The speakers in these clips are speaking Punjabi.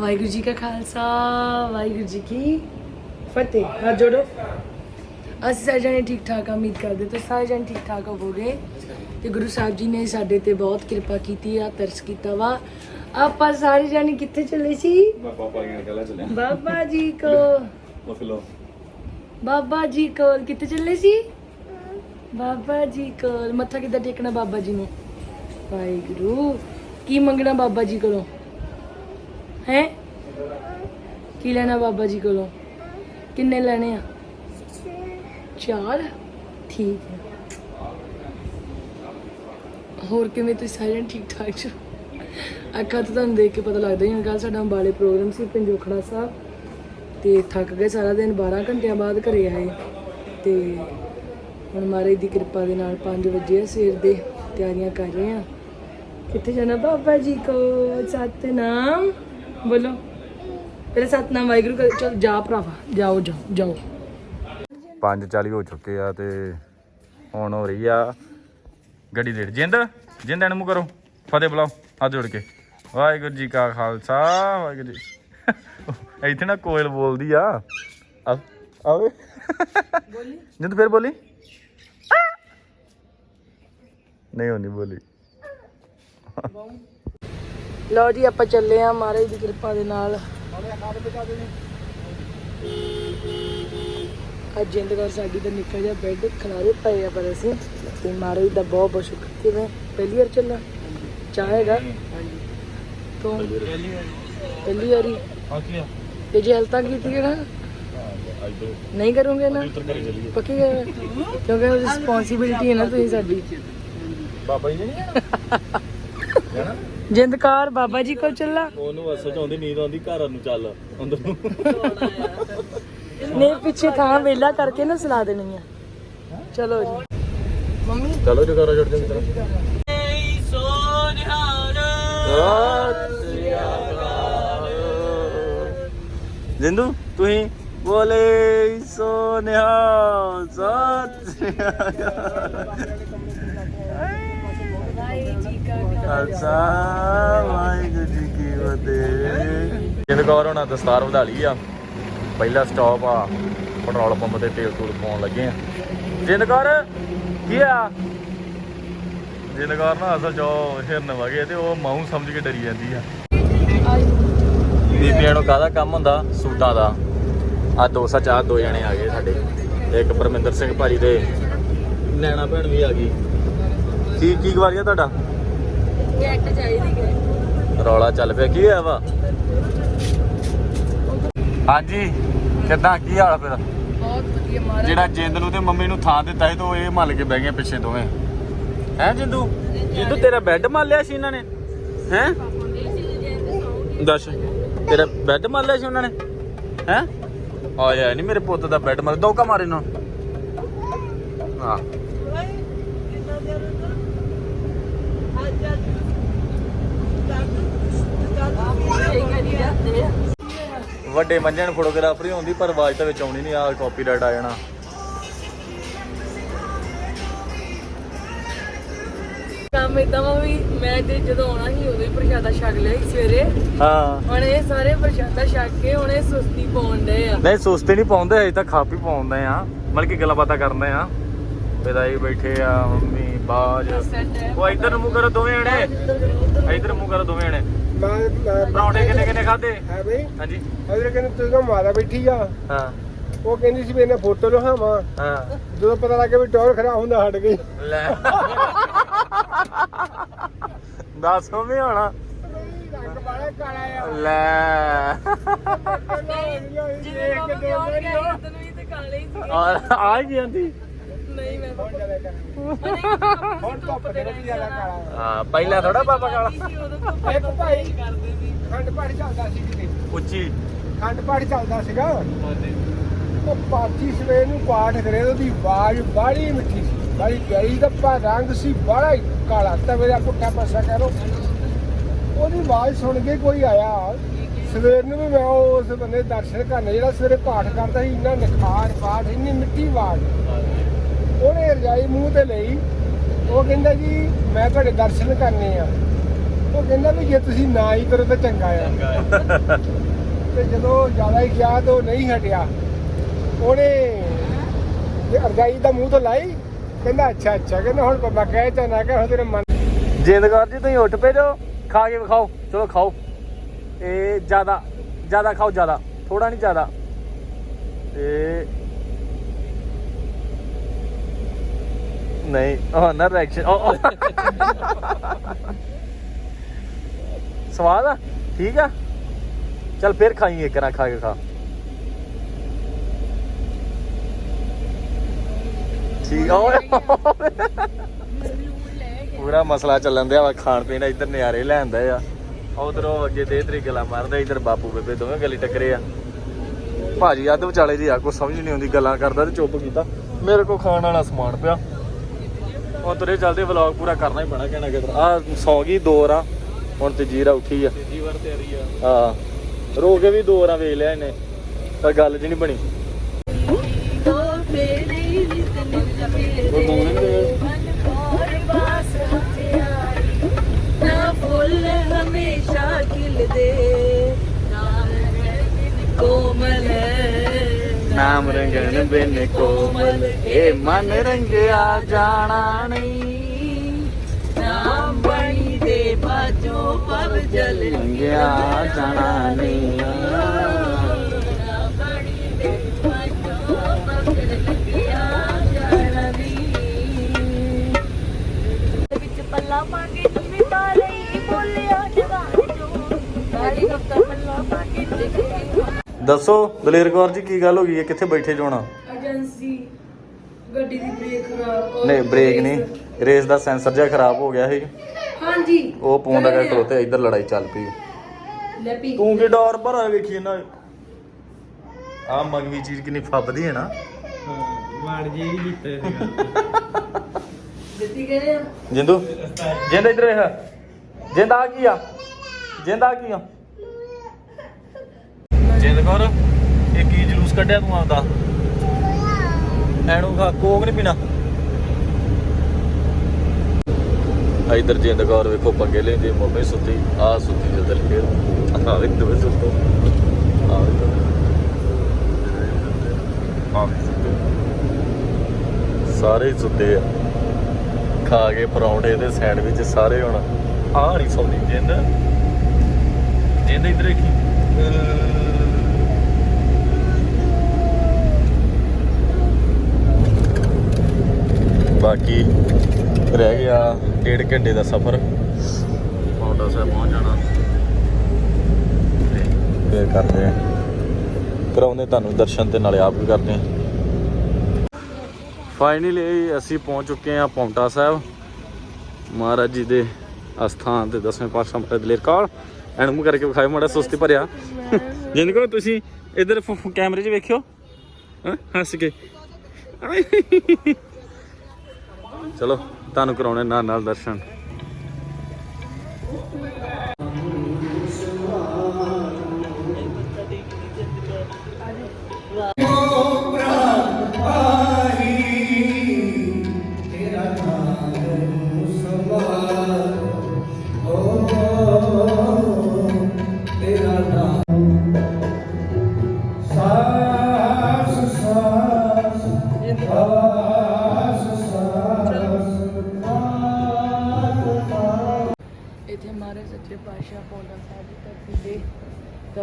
ਵਾਹਿਗੁਰੂ ਜੀ ਕਾ ਖਾਲਸਾ ਵਾਹਿਗੁਰੂ ਜੀ ਕੀ ਫਤਿਹ। ਹੱਥ ਜੋੜੋ। ਅਸੀਂ ਸਾਰੇ ਜਣੇ ਠੀਕ ਠਾਕ ਆ ਉਮੀਦ ਕਰਦੇ ਤੇ ਸਾਰੇ ਜਣੇ ਠੀਕ ਠਾਕ ਹੋਵੋਗੇ। ਤੇ ਗੁਰੂ ਸਾਹਿਬ ਜੀ ਨੇ ਸਾਡੇ ਤੇ ਬਹੁਤ ਕਿਰਪਾ ਕੀਤੀ ਆ ਤਰਸ ਕੀਤਾ ਵਾ। ਆਪਾਂ ਸਾਰੇ ਜਣੇ ਕਿੱਥੇ ਚੱਲੇ ਸੀ? ਮੈਂ ਪਾਪਾ ਗਿਆ ਕੱਲਾ ਚੱਲਿਆ। ਬਾਬਾ ਜੀ ਕੋ ਬਾਬਾ ਜੀ ਕੋਲ ਕਿੱਥੇ ਚੱਲੇ ਸੀ? ਬਾਬਾ ਜੀ ਕੋਲ। ਮੱਥਾ ਕਿੱਦਾਂ ਟੇਕਣਾ ਬਾਬਾ ਜੀ ਨੂੰ? ਵਾਹਿਗੁਰੂ। ਕੀ ਮੰਗਣਾ ਬਾਬਾ ਜੀ ਕੋਲੋਂ? ਹੈ? ਕੀ ਲੈਣਾ ਬਾਬਾ ਜੀ ਕੋਲੋਂ? ਕਿੰਨੇ ਲੈਣੇ ਆ? ਚਾਰ? ਠੀਕ ਹੈ। ਹੋਰ ਕਿਵੇਂ ਤੁਸੀਂ ਸਾਰੇ ਠੀਕ ਠਾਕ છો ਅੱਖਾਂ ਤੋਂ ਤੁਹਾਨੂੰ ਦੇਖ ਕੇ ਪਤਾ ਲੱਗਦਾ ਹੀ ਕੱਲ ਸਾਡਾ ਅੰਬਾਲੇ ਪ੍ਰੋਗਰਾਮ ਸੀ ਪੰਜੋਖੜਾ ਸਾਹਿਬ। ਤੇ ਥੱਕ ਗਏ ਸਾਰਾ ਦਿਨ 12 ਘੰਟਿਆਂ ਬਾਅਦ ਘਰੇ ਆਏ। ਤੇ ਹੁਣ ਮਹਾਰਾਜ ਦੀ ਕਿਰਪਾ ਦੇ ਨਾਲ 5 ਵਜੇ ਆ ਸਵੇਰ ਦੇ, ਤਿਆਰੀਆਂ ਕਰ ਰਹੇ ਆ। ਕਿੱਥੇ ਜਾਣਾ ਬਾਬਾ ਜੀ ਕੋ? ਸਤਨਾਮ? ਬੋਲੋ। ਪਹਿਲੇ ਸਤਨਾਮ ਵਾਹਿਗੁਰੂ ਕਰ। ਚਲ ਜਾ ਭਰਾਵਾ ਜਾਓ ਜਾਓ ਜਾਓ। 5:40 ਹੋ ਚੁੱਕੇ ਆ ਤੇ ਹੁਣ ਹੋ ਰਹੀ ਆ ਗੱਡੀ ਲੇਟ। ਜਿੰਦ ਜਿੰਦ ਨੂੰ ਕਰੋ। ਫਤਿਹ ਬੁਲਾਓ ਹੱਥ ਜੋੜ ਕੇ। ਵਾਹਿਗੁਰੂ ਜੀ ਕਾ ਖਾਲਸਾ ਵਾਹਿਗੁਰੂ ਜੀ ਇੱਥੇ ਨਾ ਕੋਇਲ ਬੋਲਦੀ ਆ। ਆ- ਆਵੇ। ਬੋਲੀ। ਜਿੰਦ ਫਿਰ ਬੋਲੀ। ਨਹੀਂ ਹੋਣੀ ਬੋਲੀ। ਲਓ ਜੀ ਆਪਾਂ ਚੱਲੇ ਆ ਮਹਾਰਾਜ ਦੀ ਕਿਰਪਾ ਦੇ ਨਾਲ। ਅੱਜ ਜਿੰਦਗਰ ਸਾਡੀ ਦਾ ਨਿੱਕਾ ਜਿਹਾ ਬੈੱਡ ਖਲਾਰੇ ਪਏ ਆ ਪਰ ਅਸੀਂ ਤੇ ਮਹਾਰਾਜ ਦਾ ਬਹੁਤ ਬਹੁਤ ਸ਼ੁਕਰ ਕਿਵੇਂ? ਪਹਿਲੀ ਵਾਰ ਚੱਲਣਾ? ਚਾਹੇਗਾ ਤੋਂ ਪਹਿਲੀ ਵਾਰੀ। ਤੇ ਜੇ ਹਲਤਾ ਕੀਤੀ ਹੈ ਨਾ? ਨਹੀਂ ਕਰੋਗੇ ਨਾ? ਪੱਕੀ ਗੱਲ? ਕਿਉਂਕਿ ਰਿਸਪੌਂਸਿਬਿਲਟੀ ਹੈ ਨਾ ਤੁਸੀਂ ਸਾਡੀ। ਬਾਬਾ ਜੀ ਨੇ ਜਿੰਦਕਾਰ ਬਾਬਾ ਜੀ ਕੋਲ ਚੱਲਾ। ਉਹਨੂੰ ਅਸਲ ਚ ਆਉਂਦੀ ਨੀਂਦ ਆਉਂਦੀ ਘਰ ਨੂੰ ਚੱਲ। ਅੰਦਰ ਨੂੰ ਪਿੱਛੇ ਥਾਂ ਵੇਲਾ ਕਰਕੇ ਨਾ ਸਲਾ ਦੇਣੀ ਆ। ਚਲੋ ਜੀ। ਮੰਮੀ? ਚਲੋ ਜਗਾਰਾ ਜੁੜ ਜਾਂਦੀ ਤਰ੍ਹਾਂ ਜਿੰਦੂ ਤੁਸੀਂ ਬੋਲੇ ਸੋਨਿਆ ਸਤ ਸ੍ਰੀ ਅਕਾਲ। ਖਾਲਸਾ ਵਾਹਿਗੁਰੂ ਜੀ ਕੀ ਫਤਿਹ। ਜਿੰਦ ਕੌਰ ਹੋਣਾ ਦਸਤਾਰ ਵਧਾ ਲਈ ਆ। ਪਹਿਲਾ ਸਟਾਪ ਆ ਪੈਟਰੋਲ ਪੰਪ ਤੇ ਤੇਲ ਤੂਲ ਪਾਉਣ ਲੱਗੇ ਆ। ਜਿੰਦ ਕੌਰ ਕੀ ਆ? ਜਿੰਦ ਕੌਰ ਨਾ ਅਸਲ ਉਹ ਹਿਰਨ ਵਗੇ ਤੇ ਉਹ ਮਾਊ ਸਮਝ ਕੇ ਡਰੀ ਜਾਂਦੀ ਆ। ਬੀਬੀਆਂ ਨੂੰ ਕਾਹਦਾ ਕੰਮ ਹੁੰਦਾ? ਸੂਟਾਂ ਦਾ। ਆ ਦੋ ਸੱਚ ਆ ਦੋ ਜਣੇ ਆ ਗਏ ਸਾਡੇ। ਇੱਕ ਪਰਮਿੰਦਰ ਸਿੰਘ ਭਾਜੀ ਦੇ ਨੈਣਾ ਭੈਣ ਵੀ ਆ ਗਈ। ਕੀ ਕੀ ਗਵਾਰੀਆ ਤੁਹਾਡਾ? ਜੈਟ ਚਾਹੀਦੀ ਹੈ। ਰੌਲਾ ਚੱਲ ਪਿਆ ਕੀ ਹੋਇਆ ਵਾ? ਹਾਂਜੀ ਕਿੱਦਾਂ ਕੀ ਹਾਲ ਫਿਰ? ਬਹੁਤ ਵਧੀਆ ਮਹਾਰਾਜ। ਜਿਹੜਾ ਜਿੰਦ ਨੂੰ ਤੇ ਮੰਮੀ ਨੂੰ ਥਾਂ ਦਿੱਤਾ ਸੀ ਤੇ ਇਹ ਮੱਲ ਕੇ ਬਹਿ ਗਏ ਪਿੱਛੇ ਦੋਵੇਂ। ਹੈ ਜਿੰਦੂ? ਜਿੰਦੂ ਤੇਰਾ ਬੈੱਡ ਮੱਲ ਲਿਆ ਸੀ ਇਹਨਾਂ ਨੇ? ਹੈ? ਦੱਸ ਤੇਰਾ ਬੈੱਡ ਮੱਲ ਲਿਆ ਸੀ ਉਹਨਾਂ ਨੇ? ਹੈ? ਆਇਆ ਨਹੀਂ ਮੇਰੇ ਪੁੱਤ ਦਾ ਬੈੱਡ ਮੱਲ ਦੋ ਕਾ ਮਾਰੇ ਨਾ ਹਾਂ ਵੱਡੇ ਮੰਜੇ ਨੂੰ ਫੋਟੋਗ੍ਰਾਫਰੀ ਹੁੰਦੀ ਪਰ ਆਵਾਜ਼ ਤਾਂ ਵਿੱਚ ਆਉਣੀ ਨਹੀਂ ਆ ਕਾਪੀਰਾਈਟ ਆ ਜਾਣਾ। ਕੰਮ ਇਦਾਂ ਵਾ ਵੀ ਮੈਂ ਤੇ ਜਦੋਂ ਆਉਣਾ ਸੀ ਉਦੋਂ ਹੀ ਪ੍ਰਸ਼ਾਦਾ ਛਕ ਲਿਆ ਸੀ ਸਵੇਰੇ। ਹਾਂ। ਹੁਣ ਇਹ ਸਾਰੇ ਪ੍ਰਸ਼ਾਦਾ ਛਕ ਕੇ ਹੁਣ ਇਹ ਸੁਸਤੀ ਪਾਉਣ ਡਏ ਆ। ਨਹੀਂ ਸੁਸਤੀ ਨਹੀਂ ਪਾਉਂਦੇ ਅਜੇ ਤਾਂ ਖਾ ਪੀ ਪਾਉਂਦੇ ਆ। ਮਤਲਬ ਕਿ ਗੱਲਾਂ ਬਾਤਾਂ ਕਰਦੇ ਆ। ਪਿਤਾਈ ਬੈਠੇ ਆ ਮੰਮੀ ਬਾਜ। ਉਹ ਇੱਧਰ ਨੂੰ ਮੂੰਹ ਕਰੋ ਦੋਵੇਂ ਜਣੇ। ਇੱਧਰ ਮੂੰਹ ਕਰੋ ਦੋਵੇਂ ਜਣੇ। ਪਰੌਂਠੇ ਕਿੰਨੇ ਕਿੰਨੇ ਖਾਦੇ ਹੈ ਬਈ। ਹਾਂਜੀ। ਅਗਲੇ ਕਹਿੰਦੇ ਤੁਸੀਂ ਕੋ ਮਾਤਾ ਬੈਠੀ ਆ। ਹਾਂ। ਉਹ ਕਹਿੰਦੀ ਸੀ ਵੀ ਇਹਨੇ ਫੋਟੋ ਲਹਾਵਾਂ ਹਾਂ। ਜਦੋਂ ਪਤਾ ਲੱਗਿਆ ਵੀ ਟੌਰ ਖਰਾ ਹੁੰਦਾ ਹਟ ਗਈ। ਲੈ। ਦੱਸ ਮੰਮੀ ਹੋਣਾ। ਰੰਗ ਬਾਲਾ ਕਾਲਾ ਆ ਲੈ ਜਿਵੇਂ ਬਾਬਾ ਪਿਆਰ ਗਿਆ ਇਦਾਂ ਵੀ ਤੇ ਕਾਲੇ ਹੀ ਸੀ ਆ ਗਈ ਆਂਦੀ ਨਹੀਂ ਮੈਂ ਹੁਣ ਧੁੱਪ ਦੇ ਵੀ ਜ਼ਿਆਦਾ ਕਾਲਾ ਹਾਂ ਪਹਿਲਾਂ ਥੋੜਾ ਪਾਪਾ ਕਾਲਾ। ਇੱਕ ਭਾਈ ਖੰਡ ਪਾੜੀ ਚੱਲਦਾ ਸੀ ਕਿਤੇ। ਉੱਚੀ। ਖੰਡ ਪਾੜੀ ਚੱਲਦਾ ਸੀਗਾ। ਉਹ ਪਾਠੀ ਸਵੇਰ ਨੂੰ ਪਾਠ ਕਰੇ ਉਹਦੀ ਆਵਾਜ਼ ਬਾੜੀ ਮਿੱਠੀ ਸੀ। ਬਾੜੀ ਪਿਆਰੀ ਦਾ ਪਾ ਰੰਗ ਸੀ ਬੜਾ ਹੀ ਕਾਲਾ। ਤਵੇਰਾ ਪੁੱਠਾ ਪਾਸਾ ਕਰੋ ਉਹਦੀ ਆਵਾਜ਼ ਸੁਣ ਕੇ ਕੋਈ ਆਇਆ। ਸਵੇਰ ਨੂੰ ਵੀ ਮੈਂ ਉਸ ਬੰਦੇ ਦਰਸ਼ਨ ਕਰਨ ਜਿਹੜਾ ਸਵੇਰੇ ਪਾਠ ਕਰਦਾ ਸੀ ਇੰਨਾ ਨਿਖਾਰ ਪਾਠ ਇੰਨੀ ਮਿੱਠੀ ਆਵਾਜ਼। ਉਹਨੇ ਰਜਾਈ ਮੂੰਹ ਤੇ ਲਈ। ਉਹ ਕਹਿੰਦਾ ਜੀ ਮੈਂ ਤੁਹਾਡੇ ਦਰਸ਼ਨ ਕਰਨੇ ਆ। ਉਹ ਕਹਿੰਦਾ ਵੀ ਜੇ ਤੁਸੀਂ ਨਾ ਹੀ ਕਰੋ ਤਾਂ ਚੰਗਾ ਆ। ਤੇ ਜਦੋਂ ਜ਼ਿਆਦਾ ਹੀ ਕਿਹਾ ਤਾਂ ਉਹ ਨਹੀਂ ਹਟਿਆ ਉਹਨੇ ਇਹ ਅਰਜਾਈ ਦਾ ਮੂੰਹ ਤੋਂ ਲਾਈ। ਕਹਿੰਦਾ ਅੱਛਾ ਅੱਛਾ। ਕਹਿੰਦਾ ਹੁਣ ਬਾਬਾ ਕਹੇ ਤਾਂ ਨਾ ਕਹੇ ਤੇਰੇ ਮਨ ਜਿੰਦਗਰ ਜੀ ਤੁਸੀਂ ਉੱਠ ਪਏ ਜੋ ਖਾ ਕੇ ਵਿਖਾਓ। ਚਲੋ ਖਾਓ। ਇਹ ਜ਼ਿਆਦਾ ਜ਼ਿਆਦਾ ਖਾਓ ਜ਼ਿਆਦਾ। ਥੋੜਾ ਨਹੀਂ ਜ਼ਿਆਦਾ। ਤੇ ਨਹੀਂ, ਉਹ ਨਾ ਰਿਐਕਸ਼ਨ ਉਹ ਸਵਾਦ ਆ? ਠੀਕ ਆ? ਚੱਲ ਫਿਰ ਖਾਈ ਇੱਕ ਨਾ ਖਾ ਕੇ ਖਾ। ਠੀਕ ਆ ਪੂਰਾ ਮਸਲਾ ਚੱਲਣ ਦਿਆ ਵਾ, ਖਾਣ ਪੀਣ ਇੱਧਰ ਨਿਆਰੇ ਲੈਂਦਾ ਆ। ਉਧਰੋਂ ਅੱਗੇ ਦੇ ਤਰੀ ਗੱਲਾਂ ਮਾਰਦਾ, ਇੱਧਰ ਬਾਪੂ ਬੇਬੇ ਦੋਵੇਂ ਗਲੀ ਟੱਕਰੇ ਆ। ਭਾਜੀ, ਅੱਧ ਵਿਚਾਲੇ ਜੀ ਆ ਕੋ ਸਮਝ ਨਹੀਂ ਆਉਂਦੀ ਗੱਲਾਂ ਕਰਦਾ ਤੇ ਚੁੱਪ ਕੀਤਾ। ਮੇਰੇ ਕੋ ਖਾਣ ਵਾਲਾ ਸਮਾਨ ਪਿਆ। ਉਹ ਤੁਰੇ ਚੱਲਦੇ ਵਲੌਗ ਪੂਰਾ ਕਰਨਾ ਹੀ ਪੈਣਾ ਕਹਿਣਾ ਕਿਧਰ ਆ ਸੌ ਗਈ ਦੋ ਰਾਂ ਹੁਣ ਤੇ ਜੀਰਾ ਉੱਠੀ ਆ। ਤੀਜੀ ਵਾਰ ਤਿਆਰੀ ਆ ਹਾਂ। ਰੋ ਕੇ ਵੀ ਦੋ ਰਾਂ ਵੇਖ ਲਿਆ ਇਹਨੇ। ਪਰ ਗੱਲ ਜੀ ਨਹੀਂ ਬਣੀ। ਦੋ ਉਹ ਦੋਨੇ ਫੁੱਲ ਹਮੇਸ਼ਾ ਖਿਲਦੇ। ਕੋਮਲ ਨਾਮ ਰੰਗਣ ਬਿਨ ਕੋਮਲ ਇਹ ਮਨ ਰੰਗਿਆ ਜਾਣਾ ਨਹੀਂ। ਨਾਮ ਬਣੀ ਦੇ ਬਾਜੋ ਪਵ ਜਲ ਰੰਗਿਆ ਜਾਣਾ ਨਹੀਂ। ਦੇ ਪੱਲਾ ਪਾ ਕੇ ਤੁਮੀ ਲਈ ਬੋਲਿਆ ਜਵਾਨ ਜੋ ਗਾੜੀ ਦਫਤਰ ਪੱਲਾ ਪਾ ਕੇ ਲਿਖੀ ਦੱਸੋ ਦਲੇਰ ਕੌਰ ਜੀ ਕੀ ਗੱਲ ਹੋ ਗਈ ਹੈ? ਕਿੱਥੇ ਬੈਠੇ ਜੋਣਾ ਏਜੰਸੀ ਗੱਡੀ ਦੀ ਬ੍ਰੇਕ ਖਰਾਬ ਨਹੀਂ ਬ੍ਰੇਕ ਨਹੀਂ। ਰੇਸ ਦਾ ਸੈਂਸਰ ਜਿਹਾ ਖਰਾਬ ਹੋ ਗਿਆ ਸੀ। ਹਾਂਜੀ। ਉਹ ਪੌਂ ਦਾ ਕਰਕੇ ਖਲੋਤੇ ਇੱਧਰ ਲੜਾਈ ਚੱਲ ਪਈ। ਲੈ ਪੀ। ਤੂੰ ਕੀ ਡਰ ਭਰਾ ਵੇਖੀ ਨਾ ਆ ਮੰਗਵੀ ਚੀਜ਼ ਕਿੰਨੀ ਫੱਬਦੀ ਹੈ ਨਾ। ਦਿੱਤੀ ਕਹਿੰਦੇ ਆ। ਜਿੰਦੂ ਜਿੰਦ ਇੱਧਰ ਵੇਖ। ਜਿੰਦ ਆ ਕੀ ਆ। ਜਿੰਦ ਆ ਕੀ ਆ। ਜਿੰਦ ਕੌਰ, ਇਹ ਕੀ ਜਲੂਸ ਕੱਢਿਆ ਤੂੰ ਆਪਦਾ? ਐਨੂੰ ਖਾ, ਕੋਕ ਨਹੀਂ ਪੀਣਾ? ਇਧਰ ਜਿੰਦ ਕੌਰ ਵੇਖੋ, ਪੰਗੇ ਲੈਂਦੀ ਮੰਮੀ ਸੁੱਤੀ, ਆ ਸੁੱਤੀ ਜਦ ਫੇਰ ਆ ਵੇਖ ਦੋ ਸੁੱਤੋ। ਆ ਵੇਖ ਸਾਰੇ ਸੁੱਤੇ ਆ। ਖਾ ਕੇ ਪਰੌਂਠੇ ਤੇ ਸੈਂਡਵਿਚ ਸਾਰੇ ਹੁਣ ਆ ਨਹੀਂ ਸੌਂਦੀ, ਜਿੰਦ। ਜਿੰਦ ਇਧਰ ਦੇਖੀ ਬਾਕੀ ਰਹਿ ਗਿਆ ਡੇਢ ਘੰਟੇ ਦਾ ਸਫ਼ਰ। ਪੌਂਟਾ ਸਾਹਿਬ ਪਹੁੰਚ ਜਾਣਾ। ਫੇਰ ਕਰਦੇ ਆ ਕਰਾਉਂਦੇ ਤੁਹਾਨੂੰ ਦਰਸ਼ਨ ਤੇ ਨਾਲੇ ਆਪ ਵੀ ਕਰਦੇ ਆ ਫਾਈਨਲੀ ਅਸੀਂ ਪਹੁੰਚ ਚੁੱਕੇ ਹਾਂ ਪੌਂਟਾ ਸਾਹਿਬ। ਮਹਾਰਾਜ ਜੀ ਦੇ ਅਸਥਾਨ ਤੇ ਦਸਵੇਂ ਪਾਤਸ਼ਾਹ ਮਹਾਰਾਜ ਦਲੇਰ ਕਾਲ। ਐਨ ਮੂੰਹ ਕਰਕੇ ਵਿਖਾਇਓ ਮਾੜਾ ਸੁਸਤੀ ਭਰਿਆ। ਜਿੰਦ ਕੋ ਤੁਸੀਂ ਇਧਰ ਕੈਮਰੇ 'ਚ ਵੇਖਿਓ। ਹੱਸ ਕੇ। ਚਲੋ ਤੁਹਾਨੂੰ ਕਰਾਉਣੇ ਨਾਲ ਨਾਲ ਦਰਸ਼ਨ।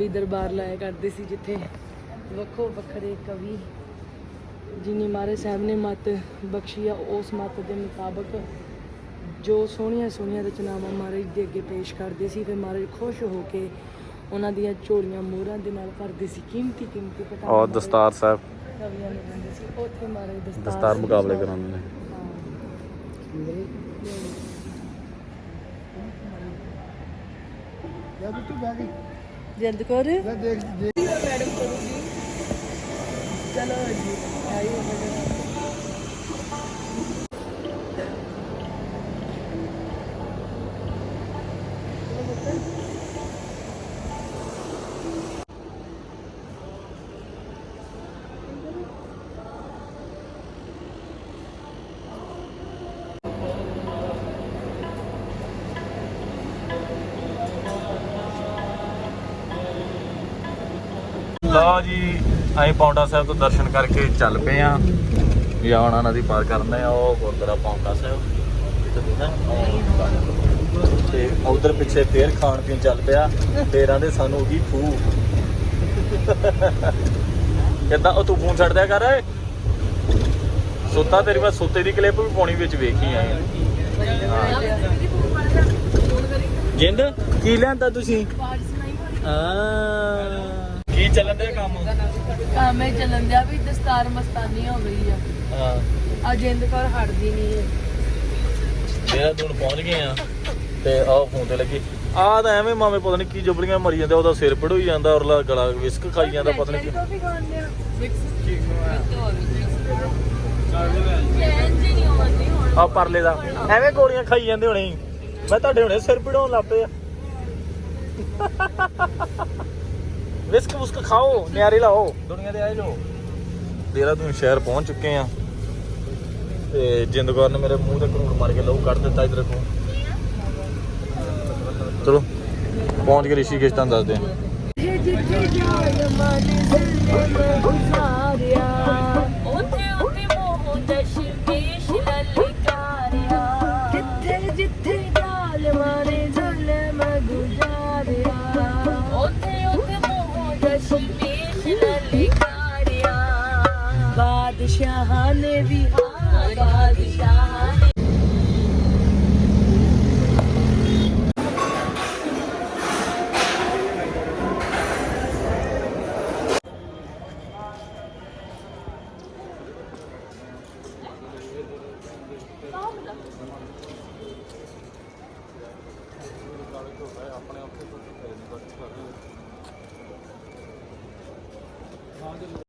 ਕਵੀ ਦਰਬਾਰ ਲਾਇਆ ਕਰਦੇ ਸੀ ਜਿੱਥੇ ਵੱਖੋ ਵੱਖਰੇ ਕਵੀ ਜਿਨੀ ਮਾਰੇ ਸਾਹਿਬ ਨੇ ਮਤ ਬਖਸ਼ੀ ਆ ਉਸ ਮਤ ਦੇ ਮੁਤਾਬਕ ਜੋ ਸੋਹਣੀਆਂ ਸੋਹਣੀਆਂ ਰਚਨਾਵਾਂ ਮਹਾਰਾਜ ਦੇ ਅੱਗੇ ਪੇਸ਼ ਕਰਦੇ ਸੀ ਫਿਰ ਮਹਾਰਾਜ ਖੁਸ਼ ਹੋ ਕੇ ਉਹਨਾਂ ਦੀਆਂ ਝੋਲੀਆਂ ਮੋਹਰਾਂ ਦੇ ਨਾਲ ਭਰਦੇ ਸੀ। ਕੀਮਤੀ ਕੀਮਤੀ ਕਿਤਾਬਾਂ ਔਰ ਦਸਤਾਰ ਸਾਹਿਬ। ਕਵੀਆਂ ਨੂੰ ਦਿੰਦੇ ਸੀ। ਉੱਥੇ ਮਹਾਰਾਜ ਦਸਤਾਰ। ਮੁਕਾਬਲੇ ਕਰਾਉਂਦੇ ਨੇ। ਜਦ ਤੂੰ ਬਹਿ ਗਈ। ਜਿੰਦ ਕੌਰ। ਦੇਖ ਦੇਖ ਮੈਡਮ ਕਰੂਗੀ ਚਲੋ ਜੀ ਆਇਓ ਬਜਾ ਲਓ ਜੀ ਅਸੀਂ ਪੌਂਟਾ ਸਾਹਿਬ ਤੋਂ ਦਰਸ਼ਨ ਕਰਕੇ ਚੱਲ ਪਏ ਆ ਯਾਵਣਾ ਨਦੀ ਪਾਰ ਕਰਨੇ ਆ ਉਹ ਗੁਰਦੁਆਰਾ ਪੌਂਟਾ ਸਾਹਿਬ। ਤੇ ਉਧਰ ਪਿੱਛੇ ਫੇਰ ਖਾਣ ਪੀਣ ਚੱਲ ਪਿਆ। ਫੇਰਾਂ ਦੇ ਸਾਨੂੰ ਉਹੀ ਖੂ ਕਿੱਦਾਂ? ਉਹ ਤੂੰ ਫੋਨ ਛੱਡ ਦਿਆ ਕਰ। ਸੁੱਤਾ ਤੇਰੀ ਮੈਂ ਸੁੱਤੇ ਦੀ ਕਲਿੱਪ ਵੀ ਪਾਉਣੀ ਵਿੱਚ ਵੇਖੀ ਆਏ ਜਿੰਦ ਕੀ ਲਿਆਂਦਾ ਤੁਸੀਂ? ਆ ਕੀ ਚੱਲਣ ਦੇ ਕੰਮ? ਕੰਮ ਇਹ ਚੱਲਣ ਦਿਆ ਵੀ ਦਸਤਾਰ ਮਸਤਾਨੀ ਹੋ ਗਈ ਆ। ਹਾਂ। ਆ ਜਿੰਦ ਕਰ ਹਟਦੀ ਨਹੀਂ ਹੈ ਮੇਰਾ ਦੂਣ ਪਹੁੰਚ ਗਏ ਆ ਤੇ ਆਹ ਫੋਨ ਤੇ ਲੱਗੀ। ਆਹ ਤਾਂ ਐਵੇਂ ਮਾਵੇਂ ਪਤਾ ਨਹੀਂ ਕੀ ਜੁਬਲੀਆਂ ਮਰੀ ਜਾਂਦੇ ਉਹਦਾ ਸਿਰ ਪੜ ਹੋਈ ਜਾਂਦਾ ਔਰਲਾ ਗਲਾ ਵਿਸਕ ਖਾਈ ਜਾਂਦਾ ਪਤਾ ਨਹੀਂ ਕੀ। ਆ ਪਰਲੇ ਦਾ। ਐਵੇਂ ਗੋਲੀਆਂ ਖਾਈ ਜਾਂਦੇ ਹੋਣੇ। ਮੈਂ ਤੁਹਾਡੇ ਹੁਣੇ ਸਿਰ ਪੜਾਉਣ ਲੱਪੇ ਆ ਵਿਸਕ ਉਸਕ ਖਾਓ ਨਿਆਰੇ ਲਾਓ। ਦੁਨੀਆ ਦੇ ਆਏ ਜੋ। ਦੇਹਰਾਦੂਨ ਸ਼ਹਿਰ ਪਹੁੰਚ ਚੁੱਕੇ ਆ ਤੇ ਜਿੰਦਗੌਰ ਨੇ ਮੇਰੇ ਮੂੰਹ ਤੇ ਕਰੂੜ ਮਾਰ ਕੇ ਲਹੂ ਕੱਢ ਦਿੱਤਾ ਇਧਰ ਤੋਂ ਚਲੋ ਪਹੁੰਚ ਕੇ ਰਿਸ਼ੀਕੇਸ਼ ਤੁਹਾਨੂੰ ਦੱਸਦੇ ਆ